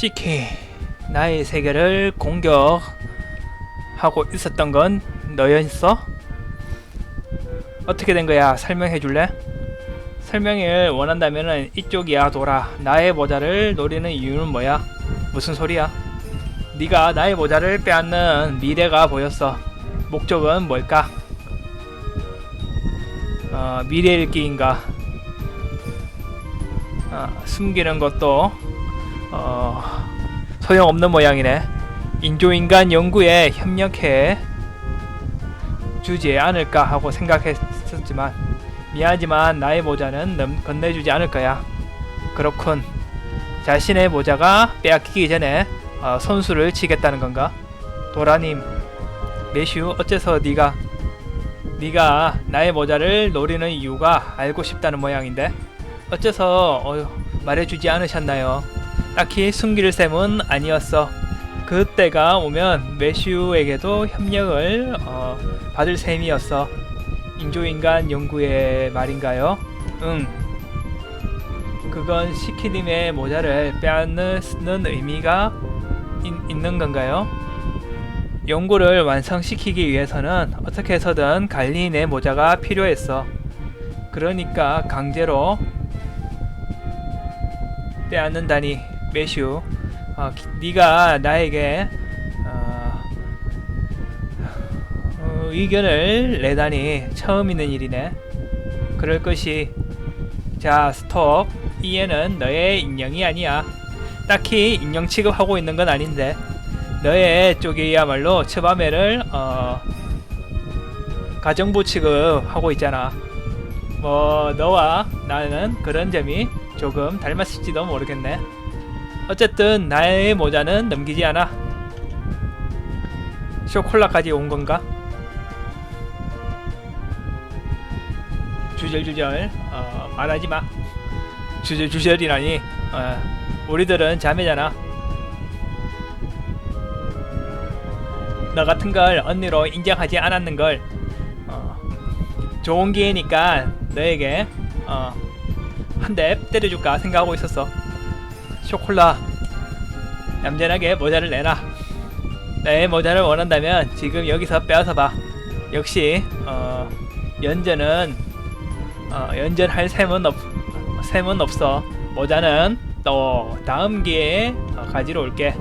시키 나의 세계를 공격하고 있었던 건 너였어? 어떻게 된 거야? 설명해 줄래? 설명을 원한다면은 이쪽이야 돌아 나의 모자를 노리는 이유는 뭐야? 무슨 소리야? 네가 나의 모자를 빼앗는 미래가 보였어 목적은 뭘까? 어, 미래 읽기인가? 어, 숨기는 것도 어, 소용없는 모양이네. 인조인간 연구에 협력해 주지 않을까 하고 생각했었지만 미안하지만 나의 모자는 넘, 건네주지 않을 거야. 그렇군. 자신의 모자가 빼앗기기 전에 어, 선수를 치겠다는 건가? 도라님, 매슈 어째서 네가 네가 나의 모자를 노리는 이유가 알고 싶다는 모양인데 어째서 어, 말해주지 않으셨나요? 딱히 숨길 셈은 아니었어. 그때가 오면 매슈에게도 협력을 어, 받을 셈이었어. 인조인간 연구의 말인가요? 응. 그건 시키님의 모자를 빼앗는 의미가 있, 있는 건가요? 연구를 완성시키기 위해서는 어떻게 해서든 갈리인의 모자가 필요했어. 그러니까 강제로 빼앗는다니 매슈. 어, 기- 네가 나에게 어, 어, 의견을 내다니 처음 있는 일이네. 그럴 것이. 자, 스톱. 이에는 너의 인형이 아니야. 딱히 인형 취급하고 있는 건 아닌데. 너의 쪽이야말로 츠바메를 어, 가정부 취급하고 있잖아. 뭐 너와 나는 그런 점이 조금 닮았을지도 모르겠네. 어쨌든 나의 모자는 넘기지 않아. 쇼콜라까지 온 건가? 주절주절 어, 말하지 마. 주절주절이라니. 어, 우리들은 자매잖아. 너 같은 걸 언니로 인정하지 않았는 걸 어, 좋은 기회니까 너에게 어, 한 대 때려줄까 생각하고 있었어. 쇼콜라 얌전하게 모자를 내놔. 내 모자를 원한다면 지금 여기서 빼앗아 봐. 역시 어, 연전은 어, 연전할 셈은 없 셈은 없어. 모자는 또 다음 기회에 어, 가지러 올게.